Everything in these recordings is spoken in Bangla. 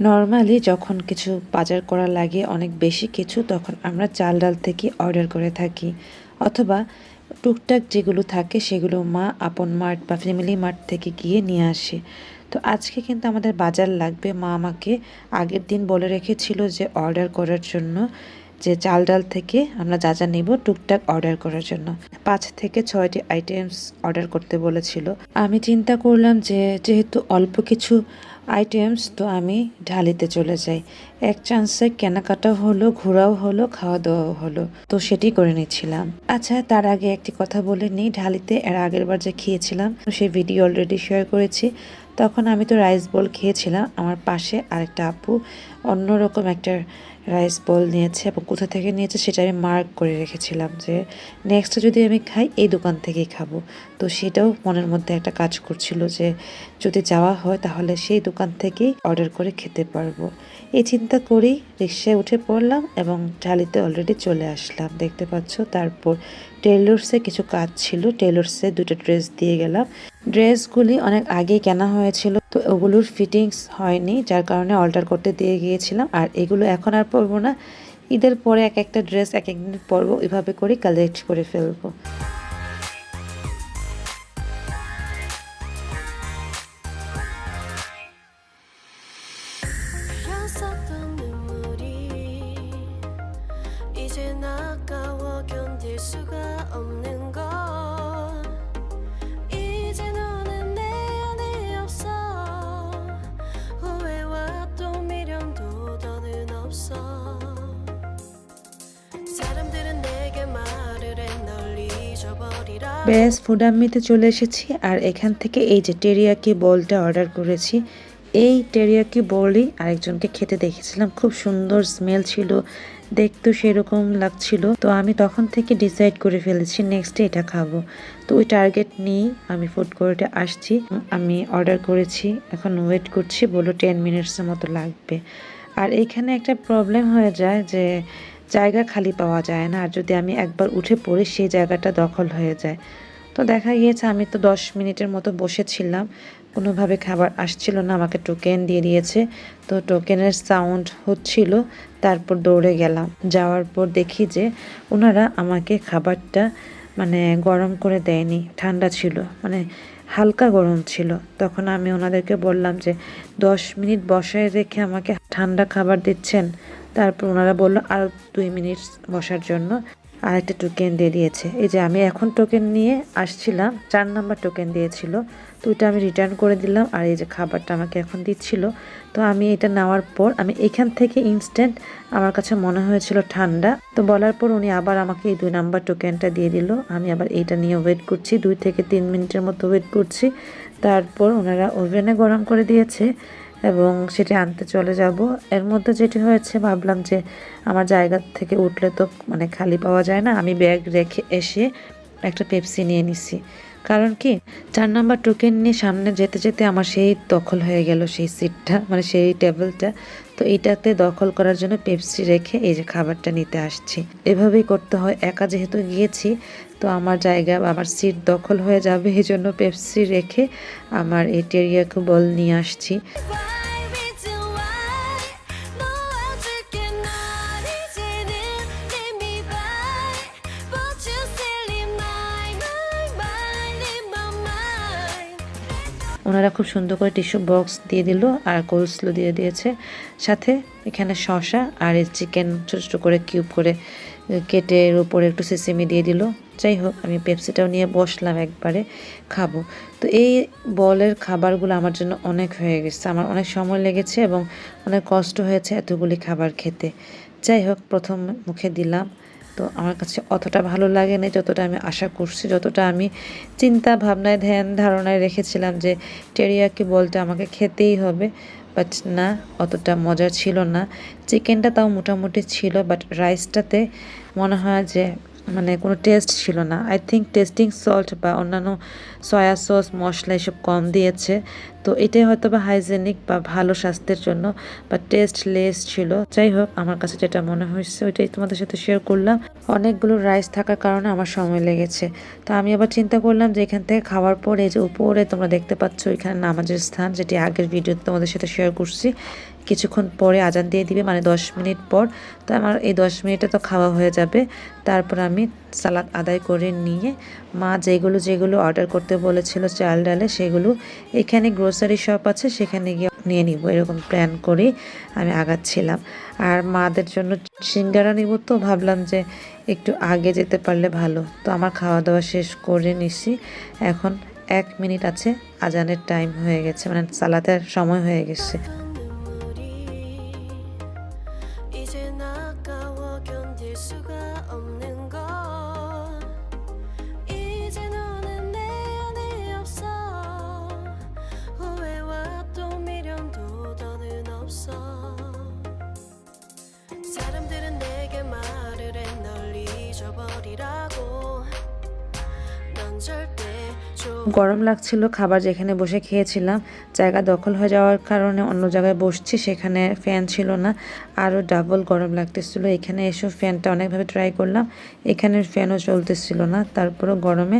নর্মালি যখন কিছু বাজার করা লাগে অনেক বেশি কিছু, তখন আমরা চাল ডাল থেকে অর্ডার করে থাকি। অথবা টুকটাক যেগুলো থাকে, সেগুলো মা, আপন মার্ট বা ফ্যামিলি মার্ট থেকে গিয়ে নিয়ে আসে। তো আজকে কিন্তু আমাদের বাজার লাগবে। মা আমাকে আগের দিন বলে রেখেছিল যে অর্ডার করার জন্য, যে চাল ডাল থেকে আমরা যা যা নেব টুকটাক অর্ডার করার জন্য। পাঁচ থেকে ছয়টি আইটেমস অর্ডার করতে বলেছিল। আমি চিন্তা করলাম যে, যেহেতু অল্প কিছু আইটেমস তো আমি ঢালিতে চলে যাই। এক চান্সে কেনাকাটাও হলো, ঘোরাও হলো খাওয়া দাওয়াও হলো। তো সেটি করে নিচ্ছিলাম। আচ্ছা তার আগে একটি কথা বলে নিই, ঢালিতে এর আগের বার যে খেয়েছিলাম সেই ভিডিও অলরেডি শেয়ার করেছি। তখন আমি তো রাইস বল খেয়েছিলাম। আমার পাশে আরেকটা আপু অন্যরকম একটা রাইস বল নিয়েছে এবং কোথা থেকে নিয়েছে সেটা আমি মার্ক করে রেখেছিলাম যে নেক্সট যদি আমি খাই, এই দোকান থেকেই খাব। তো সেটাও মনের মধ্যে একটা কাজ করছিল যে যদি যাওয়া হয় তাহলে সেই দোকান থেকেই অর্ডার করে খেতে পারব। এই চিন্তা করেই রিক্সায় উঠে পড়লাম এবং ঢালিতে অলরেডি চলে আসলাম। দেখতে পাচ্ছ তারপর টেলর্সে কিছু কাজ ছিল। টেলর্সে দুটো ড্রেস দিয়ে গেলাম। ড্রেসগুলি অনেক আগেই কেনা হয়েছিল তো ওগুলোর ফিটিংস হয়নি যার কারণে অল্টার করতে দিয়ে গিয়েছিলাম আর এগুলো এখন আর পরবো না ঈদের পরে এক একটা ড্রেস এক একদিন পরবো এভাবে করে কালেক্ট করে ফেলবো 흘렸었던 눈물이 이제 나까워 견딜 수가 없는 ব্যাস ফুডাম্মিতে চলে এসেছি। আর এখান থেকে এই যে টেরিয়াকি বলটা অর্ডার করেছি। এই টেরিয়াকি বলই আরেকজনকে খেতে দেখেছিলাম। খুব সুন্দর স্মেল ছিল দেখতে সেরকম লাগছিল। তো আমি তখন থেকে ডিসাইড করে ফেলেছি, নেক্সট এটা খাব। তো ওই টার্গেট নিয়েই আমি ফুড কোর্টে আসছি। আমি অর্ডার করেছি, এখন ওয়েট করছি বলো টেন মিনিটসের মতো লাগবে। আর এখানে একটা প্রবলেম হয়ে যায় যে জায়গা খালি পাওয়া যায় না, আর যদি আমি একবার উঠে পড়ি সেই জায়গাটা দখল হয়ে যায়। তো দেখা গিয়েছে আমি তো দশ মিনিটের মতো বসেছিলাম। কোনোভাবে খাবার আসছিল না, আমাকে টোকেন দিয়ে দিয়েছে। তো টোকেনের সাউন্ড হচ্ছিল, তারপর দৌড়ে গেলাম। যাওয়ার পর দেখি যে ওনারা আমাকে খাবারটা মানে গরম করে দেয়নি, ঠান্ডা ছিল মানে হালকা গরম ছিল। তখন আমি ওনাদেরকে বললাম যে, দশ মিনিট বসায় রেখে আমাকে ঠান্ডা খাবার দিচ্ছেন? তারপর ওনারা বলল, আর দুই মিনিট বসার জন্য। আরেকটা টোকেন দিয়ে দিয়েছে। এই যে আমি এখন টোকেন নিয়ে আসছিলাম, চার নাম্বার টোকেন দিয়েছিল, তো ওইটা আমি রিটার্ন করে দিলাম আর এই যে খাবারটা আমাকে এখন দিচ্ছিল। তো আমি এটা নেওয়ার পর আমি এখান থেকে ইনস্ট্যান্ট আমার কাছে মনে হয়েছিল ঠান্ডা। তো বলার পর উনি আবার আমাকে এই দুই নাম্বার টোকেনটা দিয়ে দিল। আমি আবার এইটা নিয়ে ওয়েট করছি, দুই থেকে তিন মিনিটের মতো ওয়েট করছি। তারপর ওনারা ওভেনে গরম করে দিয়েছে। এবং সেটি আনতে চলে যাব। এর মধ্যে যেটি হয়েছে, ভাবলাম যে আমার জায়গা থেকে উঠলে তো মানে খালি পাওয়া যায় না। আমি ব্যাগ রেখে এসে একটা পেপসি নিয়ে নিছি। কারণ কি? চার নাম্বার টোকেন নিয়ে সামনে যেতে যেতে আমার সেই দখল হয়ে গেল, সেই সিটটা মানে সেই টেবিলটা। তো এইটাতে দখল করার জন্য পেপসি রেখে এই যে খাবারটা নিতে আসছি। এভাবেই করতে হয়। একা যেহেতু গিয়েছি, তো আমার জায়গা, আমার সিট দখল হয়ে যাবে। এই জন্য পেপসি রেখে আমার এই টেরিয়াকে বল নিয়ে আসছি। ওনারা খুব সুন্দর করে টিস্যু বক্স দিয়ে দিল আর কোলস্লো দিয়ে দিয়েছে। সাথে এখানে শসা আর চিকেন ছোটো ছোটো করে কিউব করে কেটে এর উপরে একটু সিসিমি দিয়ে দিল। যাই হোক, আমি পেপসিটাও নিয়ে বসলাম একবারে, খাব। তো এই বলের খাবারগুলো আমার জন্য অনেক হয়ে গেছে। আমার অনেক সময় লেগেছে এবং অনেক কষ্ট হয়েছে এতগুলি খাবার খেতে। যাই হোক, প্রথম মুখে দিলাম। তো আমার কাছে অতটা ভালো লাগেনি, যতটা আমি আশা করছি, যতটা আমি চিন্তা ভাবনায়, ধ্যান ধারণায় রেখেছিলাম যে টেরিয়াকি বলতে আমাকে খেতেই হবে বাট না, অতটা মজা ছিল না। চিকেনটা তাও মোটামুটি ছিল বাট রাইসটাতে মনে হয় যে মানে কোনো টেস্ট ছিল না। আই থিঙ্ক টেস্টিং সল্ট বা অন্যান্য সয়া সস মশলা এসব কম দিয়েছে। তো এটাই হয়তো বা হাইজেনিক বা ভালো স্বাস্থ্যের জন্য বা টেস্ট লেস ছিল। যাই হোক, আমার কাছে যেটা মনে হয়েছে, ওইটাই তোমাদের সাথে শেয়ার করলাম। অনেকগুলো রাইস থাকার কারণে আমার সময় লেগেছে। তো আমি আবার চিন্তা করলাম যে এখান থেকে খাওয়ার পরে যে উপরে তোমরা দেখতে পাচ্ছ এখানে নামাজের স্থান, যেটি আগের ভিডিওতে তোমাদের সাথে শেয়ার করছি কিছুক্ষণ পরে আজান দিয়ে দিবে মানে দশ মিনিট পর। তো আমার এই দশ মিনিটে তো খাওয়া হয়ে যাবে। তারপর আমি সালাদ আদায় করে নিয়ে মা যেগুলো যেগুলো অর্ডার করতে বলেছিল চাল ডালে, সেগুলো এখানে গ্রোসারি শপ আছে, সেখানে গিয়ে নিয়ে নিব। এরকম প্ল্যান করে আমি আগাচ্ছিলাম। আর মাদের জন্য সিঙ্গারা নিব তো, ভাবলাম যে একটু আগে যেতে পারলে ভালো। তো আমার খাওয়া দাওয়া শেষ করে নিছি। এখন এক মিনিট আছে, আজানের টাইম হয়ে গেছে মানে সালাতের সময় হয়ে গেছে। 수가 없는 걸 이제 너는 내 안에 없어. 후회와 또 미련도 더는 없어. 사람들은 내게 말을 해널 잊어버리라고. 넌 절대 গরম লাগছিল, খাবার যেখানে বসে খেয়েছিলাম, জায়গা দখল হয়ে যাওয়ার কারণে অন্য জায়গায় বসছি, সেখানে ফ্যান ছিল না, আরও ডাবল গরম লাগতেছিল। এখানে এসে ফ্যানটা অনেকভাবে ট্রাই করলাম, এখানে ফ্যানও চলতেছিল না, তারপরও গরমে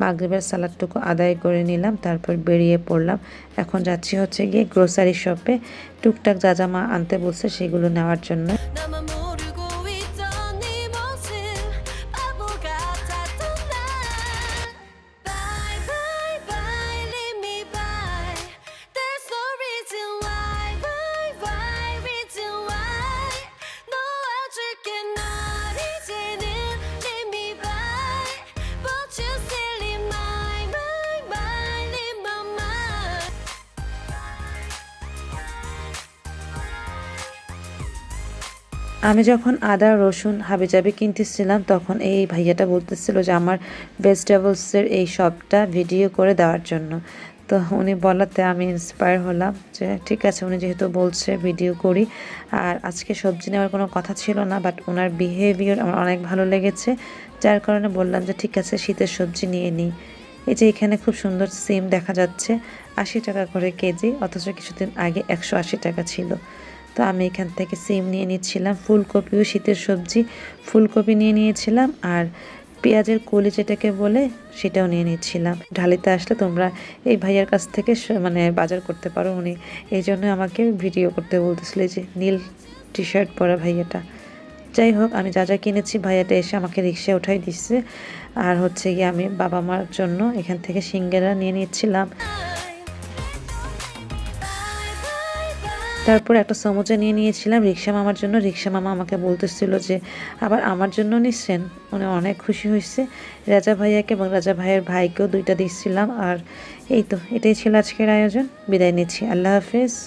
মাগরিবের সালাদটুকু আদায় করে নিলাম, তারপর বেরিয়ে পড়লাম। এখন যাচ্ছি হচ্ছে গিয়ে গ্রোসারি শপে টুকটাক যা যা মা আনতে বলছে সেগুলো নেওয়ার জন্য। আমি যখন আদা, রসুন, হাবিজাবি কিনতেছিলাম, তখন এই ভাইয়াটা বলতেছিল যে আমার ভেজিটেবলসের এই সবটা ভিডিও করে দেওয়ার জন্য। তো উনি বলাতে আমি ইন্সপায়ার হলাম যে ঠিক আছে, উনি যেহেতু বলছে ভিডিও করি। আর আজকে সবজি নেওয়ার কোনো কথা ছিল না বাট ওনার বিহেভিয়ার আমার অনেক ভালো লেগেছে। যার কারণে বললাম যে ঠিক আছে, শীতের সবজি নিয়ে নিই। এই যে এখানে খুব সুন্দর সিম দেখা যাচ্ছে, আশি টাকা করে কেজি, অথচ কিছুদিন আগে একশো আশি টাকা ছিল। তো আমি এখান থেকে সিম নিয়ে নিচ্ছিলাম, ফুলকপিও শীতের সবজি, ফুলকপি নিয়ে নিয়েছিলাম আর পেঁয়াজের কলি যেটাকে বলে সেটাও নিয়ে নিচ্ছিলাম। ঢালিতে আসলে তোমরা এই ভাইয়ার কাছ থেকে মানে বাজার করতে পারো। উনি এই জন্য আমাকে ভিডিও করতে বলতেছিল যে নীল টি শার্ট পরা ভাইয়াটা। যাই হোক, আমি যা যা কিনেছি ভাইয়াটা এসে আমাকে রিক্সায় উঠাই দিচ্ছে আর হচ্ছে গিয়ে আমি বাবা মার জন্য এখান থেকে সিঙ্গারা নিয়ে নিচ্ছিলাম। তারপর একটা সমোজা নিয়ে নিয়েছিলাম। রিক্সা মামার জন্য। রিক্সা মামা আমাকে বলতেছিল যে, আবার আমার জন্য নিচ্ছেন? উনি অনেক খুশি হয়েছে। রাজা ভাইয়াকে এবং রাজা ভাইয়ের ভাইকেও দুইটা দিচ্ছিলাম। আর এই তো, এটাই ছিল আজকের আয়োজন। বিদায় নিচ্ছি। আল্লাহ হাফেজ।